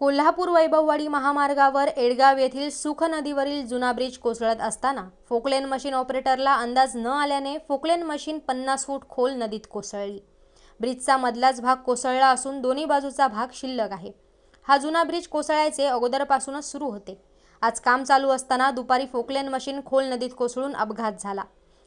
कोल्हापूर वैभववाडी महामार्गावर एडगाव येथील सुख नदीवरील जुना ब्रिज कोसळत असताना फोकलेन मशीन ऑपरेटरला अंदाज न आल्याने फोकलेन मशीन पन्नास फूट खोल नदीत कोसळली. ब्रिजचा मधलाच भाग कोसळला असून दोन्ही बाजूचा भाग शिल्लक आहे. हा जुना ब्रिज कोसळायचे अगोदरपासूनच सुरू होते. आज काम चालू असताना दुपारी फोकलेन मशीन खोल नदीत कोसळून अपघात झाला.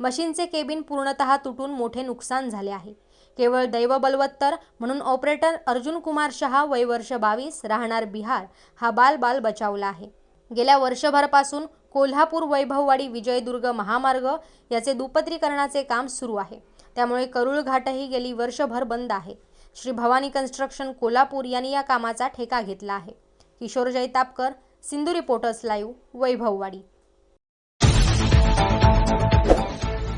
मशीनचे केबिन पूर्णतः तुटून मोठे नुकसान झाले आहे. केवळ दैव बलवत्तर म्हणून ऑपरेटर अर्जुन कुमार शहा वय वर्ष बावीस राहणार बिहार. हा बाल बाल बचावला आहे. गेल्या वर्षभरापासून कोल्हापूर वैभववाडी विजयदुर्ग महामार्ग याचे दुपत्रीकरणाचे काम सुरू आहे. त्यामुळे करुळ घाटही गेली वर्षभर बंद आहे. श्री भवानी कन्स्ट्रक्शन कोल्हापूर यांनी या कामाचा ठेका घेतला आहे. Kishor Jaitapkar Sindhu reporters live Vaibhavwadi.